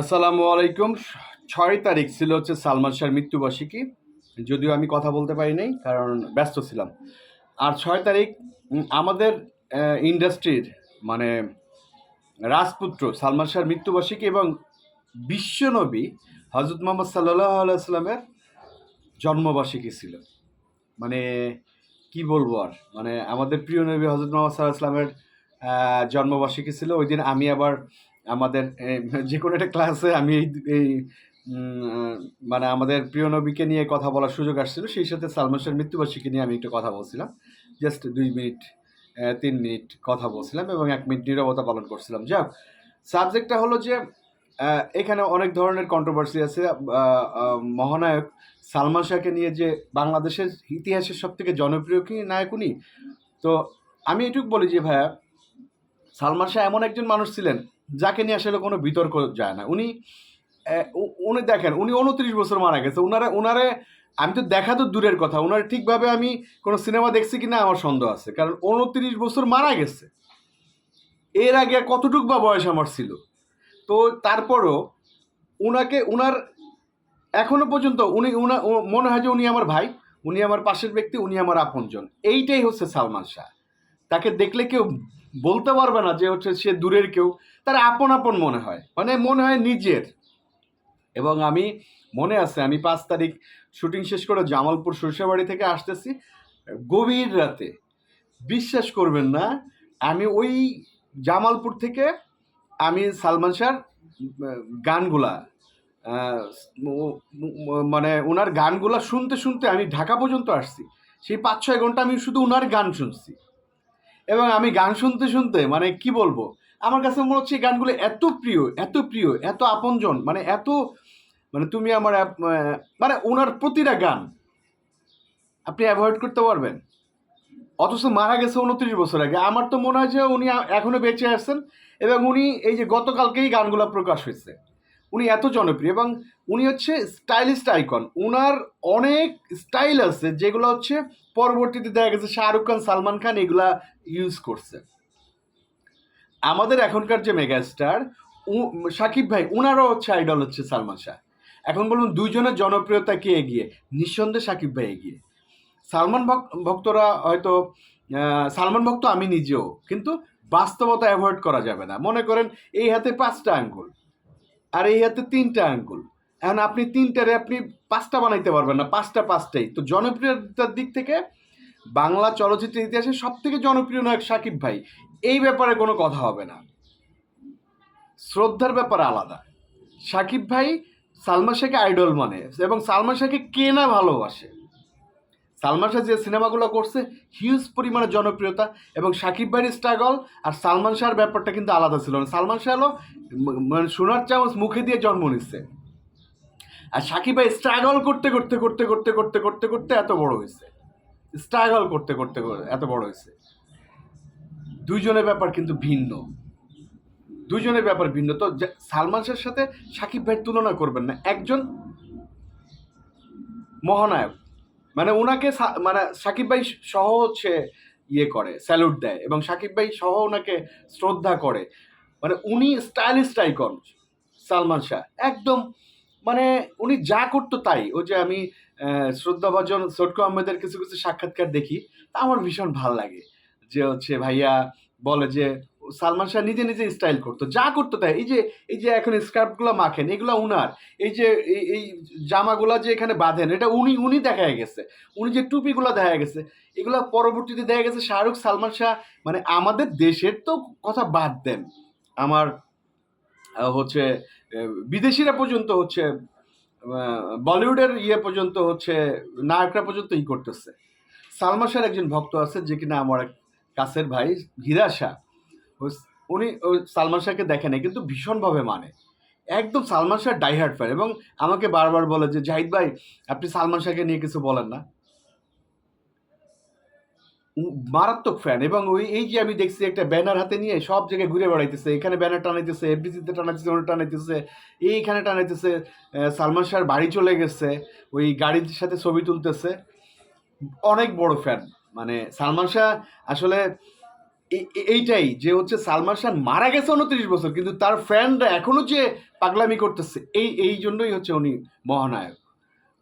আসসালামু আলাইকুম। ছয় তারিখ ছিল হচ্ছে সালমান শাহর মৃত্যুবার্ষিকী। যদিও আমি কথা বলতে পারি নাই, কারণ ব্যস্ত ছিলাম। আর ছয় তারিখ আমাদের ইন্ডাস্ট্রির মানে রাজপুত্র সালমান শাহর মৃত্যুবার্ষিকী এবং বিশ্বনবী হজরত মোহাম্মদ সাল্লাহ আলাইস্লামের জন্মবার্ষিকী ছিল। মানে কি বলব আর? মানে আমাদের প্রিয় নবী হজরত মোহাম্মদ সাল্লাহ ইসলামের জন্মবার্ষিকী ছিল। ওই দিন আমি আবার আমাদের যে কোনো একটা ক্লাসে আমি এই মানে আমাদের প্রিয় নবীকে নিয়ে কথা বলার সুযোগ আসছিল, সেই সাথে সালমান শাহের মৃত্যুবার্ষিকী নিয়ে আমি একটু কথা বলছিলাম। জাস্ট দুই মিনিট তিন মিনিট কথা বলছিলাম এবং এক মিনিট নীরবতা পালন করছিলাম। যাক সাবজেক্টটা হলো যে এখানে অনেক ধরনের কন্ট্রোভার্সি আছে। মহানায়ক সালমান শাহকে নিয়ে যে বাংলাদেশের ইতিহাসের সব থেকে জনপ্রিয় কি নায়ক উনি? তো আমি এটুকু বলি যে ভাইয়া, সালমান শাহ এমন একজন মানুষ ছিলেন যাকে নিয়ে আসলে কোনো বিতর্ক যায় না। উনি উনি দেখেন, উনি উনত্রিশ বছর মারা গেছে। উনারে উনারে, আমি তো দেখা তো দূরের কথা। ওনার ঠিকভাবে আমি কোনো সিনেমা দেখছি কি না আমার সন্দেহ আছে। কারণ উনত্রিশ বছর মারা গেছে। এর আগে কতটুক বা বয়স আমার ছিল? তো তারপরও উনাকে, উনার এখনও পর্যন্ত উনি, উনা মনে হয় যে উনি আমার ভাই, উনি আমার পাশের ব্যক্তি, উনি আমার আপনজন। এইটাই হচ্ছে সালমান শাহ। তাকে দেখলে কেউ বলতে পারবে না যে হচ্ছে সে দূরের কেউ। তার আপন আপন মনে হয়। মানে মনে হয় নিজের। এবং আমি, মনে আছে, আমি পাঁচ তারিখ শুটিং শেষ করে জামালপুর সরষেবাড়ি থেকে আসতেছি গভীর রাতে। বিশ্বাস করবেন না, আমি ওই জামালপুর থেকে আমি সালমান শাহর গানগুলা মানে ওনার গানগুলা শুনতে শুনতে আমি ঢাকা পর্যন্ত আসছি। সেই পাঁচ ছয় ঘণ্টা আমি শুধু ওনার গান শুনছি। এবং আমি গান শুনতে শুনতে মানে কি বলব আমার কাছে মনে হচ্ছে এই গানগুলো এত প্রিয় এত প্রিয়, এত আপনজন মানে এত মানে তুমি আমার মানে ওনার প্রতিটা গান আপনি অ্যাভয়েড করতে পারবেন। অথচ মারা গেছে উনত্রিশ বছর আগে। আমার তো মনে হয় যে উনি আ- এখনও বেঁচে আছেন এবং উনি এই যে গতকালকেই গানগুলো প্রকাশ হয়েছে, উনি এত জনপ্রিয় এবং উনি হচ্ছে স্টাইলিস্ট আইকন। উনার অনেক স্টাইল আছে যেগুলো হচ্ছে পরবর্তীতে দেখা গেছে শাহরুখ খান, সালমান খান এগুলা ইউজ করছে। আমাদের এখনকার যে মেগাস্টার সাকিব ভাই, উনারও হচ্ছে আইডল হচ্ছে সালমান শাহ। এখন বলুন, দুইজনের জনপ্রিয়তা কে এগিয়ে? নিঃসন্দেহে সাকিব ভাই এগিয়ে। সালমান ভক- ভক্তরা হয়তো সালমান ভক্ত আমি নিজেও, কিন্তু বাস্তবতা অ্যাভয়েড করা যাবে না। মনে করেন, এই হাতে পাঁচটা আঙ্গুল, আর এই হাতে তিনটা আঙ্গুল। এখন আপনি তিনটারে আপনি পাঁচটা বানাইতে পারবেন না, পাঁচটা পাঁচটাই। তো জনপ্রিয়তার দিক থেকে বাংলা চলচ্চিত্রের ইতিহাসে সব থেকে জনপ্রিয় নায়ক সাকিব ভাই। এই ব্যাপারে কোনো কথা হবে না। শ্রদ্ধার ব্যাপার আলাদা। সাকিব ভাই সালমান শাহকে আইডল মানে এবং সালমান শাহকে কে না ভালোবাসে। সালমান শাহ যে সিনেমাগুলো করছে হিউজ পরিমাণে জনপ্রিয়তা এবং সাকিব ভাইয়ের স্ট্রাগল আর সালমান শাহর ব্যাপারটা কিন্তু আলাদা ছিল না। সালমান শাহ হলো মানে সোনার চামচ মুখে দিয়ে জন্ম নিচ্ছে। আর সাকিব ভাই স্ট্রাগল করতে করতে করতে করতে করতে করতে করতে এত বড় হয়েছে। স্ট্রাগল করতে করতে এত বড় হয়েছে। দুইজনের ব্যাপার কিন্তু ভিন্ন। দুইজনের ব্যাপার ভিন্ন। তো সালমান শাহের সাথে সাকিব ভাইয়ের তুলনা করবেন না। একজন মহানায়ক। মানে ওনাকে মানে সাকিব ভাই সহ হচ্ছে ইয়ে করে স্যালুট দেয় এবং সাকিব ভাই সহ ওনাকে শ্রদ্ধা করে। মানে উনি স্টাইলিস্ট আইকন সালমান শাহ। একদম মানে উনি যা করতো তাই। ও যে আমি শ্রদ্ধাভাজন সটকো আহমেদের কিছু কিছু সাক্ষাৎকার দেখি, তা আমার ভীষণ ভালো লাগে। যে হচ্ছে ভাইয়া বলে যে, সালমান শাহ নিজে নিজে স্টাইল করতো, যা করতো তাই। এই যে এই যে এখন স্কার্ফগুলো মাখেন, এগুলো উনার। এই যে, এই জামাগুলা যে এখানে বাঁধেন, এটা উনি উনি দেখা গেছে। উনি যে টুপিগুলো দেখা গেছে, এগুলো পরবর্তীতে দেখা গেছে শাহরুখ, সালমান শাহ। মানে আমাদের দেশের তো কথা বাদ দেন। আমার হচ্ছে বিদেশিরা পর্যন্ত হচ্ছে বলিউডের ইয়ে পর্যন্ত হচ্ছে, নায়করা পর্যন্ত ই করতেছে। সালমান শাহের একজন ভক্ত আছে, যে কিনা আমার এক কাছের ভাই হীরা শাহ। উনি সালমান শাহকে দেখে নাই, কিন্তু ভীষণভাবে মানে। একদম সালমান শাহ ডাইহার্ট ফ্যান এবং আমাকে বারবার বলে যে, জাহিদ ভাই, আপনি সালমান শাহকে নিয়ে কিছু বলেন না। মারাত্মক ফ্যান এবং ওই, এই যে আমি দেখছি একটা ব্যানার হাতে নিয়ে সব জায়গায় ঘুরে বেড়াইতেছে, এখানে ব্যানার টানাইতেছে এফডিসিতে টানাইতেছে, ওখানে টানাইতেছে, এইখানে টানাইতেছে সালমান শাহর বাড়ি চলে গেছে, ওই গাড়ির সাথে ছবি তুলতেছে। অনেক বড় ফ্যান। মানে সালমান শাহ আসলে এইটাই যে হচ্ছে সালমান শাহ মারা গেছে উনত্রিশ বছর, কিন্তু তার ফ্যানরা এখনও যে পাগলামি করতেছে, এই এই জন্যই হচ্ছে উনি মহানায়ক।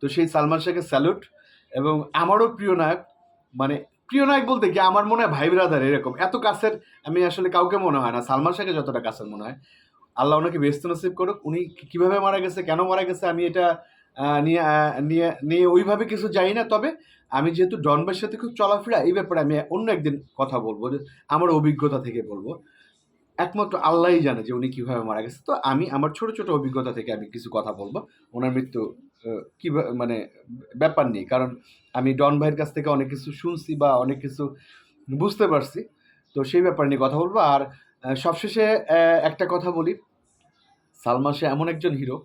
তো সেই সালমান শাহকে স্যালুট এবং আমারও প্রিয় নায়ক মানে প্রিয় নায়ক বলতে কি আমার মনে হয় ভাই ব্রাদার এরকম। এত কাছের আমি আসলে কাউকে মনে হয় না, সালমান শাহকে যতটা কাছের মনে হয়। আল্লাহ ওনাকে ব্যস্ত নসিব করুক, উনি কীভাবে মারা গেছে, কেন মারা গেছে আমি এটা নিয়ে নিয়ে নিয়ে ওইভাবে কিছু জানি না, তবে আমি যেহেতু ডনবের সাথে খুব চলাফেরা, এই ব্যাপারে আমি অন্য একদিন কথা বলব যে আমার অভিজ্ঞতা থেকে বলব। একমাত্র আল্লাহই জানে যে উনি কীভাবে মারা গেছে। তো আমি আমার ছোট ছোট অভিজ্ঞতা থেকে আমি কিছু কথা বলব। ওনার মৃত্যু কীভাবে মানে ব্যাপার নেই কারণ আমি ডন ভাইয়ের কাছ থেকে অনেক কিছু শুনছি বা অনেক কিছু বুঝতে পারছি। তো সেই ব্যাপার নিয়ে কথা বলব। আর সবশেষে একটা কথা বলি। সালমান শাহ এমন একজন হিরো,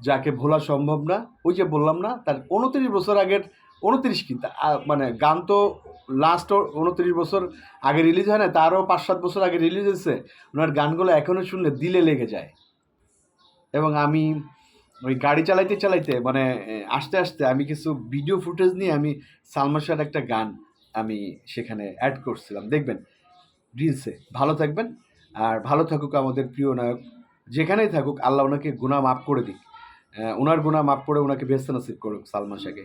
যাকে ভোলা সম্ভব না। ওই যে বললাম না, তার উনত্রিশ বছর আগের উনত্রিশ কি? মানে গান তো লাস্ট উনত্রিশ বছর আগে রিলিজ হয় না, তারও পাঁচ সাত বছর আগে রিলিজ হয়েছে। ওনার গানগুলো এখনও শুনলে দিলে লেগে যায়। এবং আমি ওই গাড়ি চালাইতে চালাইতে মানে আস্তে আস্তে আমি কিছু ভিডিও ফুটেজ নিয়ে আমি সালমান শাহর একটা গান আমি সেখানে অ্যাড করছিলাম। দেখবেন রিলসে ভালো থাকবেন, আর ভালো থাকুক আমাদের প্রিয় নায়ক। যেখানেই থাকুক, আল্লাহ ওনাকে গুণা মাফ করে দিক। ওনার গুণা মাফ করে ওনাকে বেস্ত নসিব করুক সালমান শাহকে।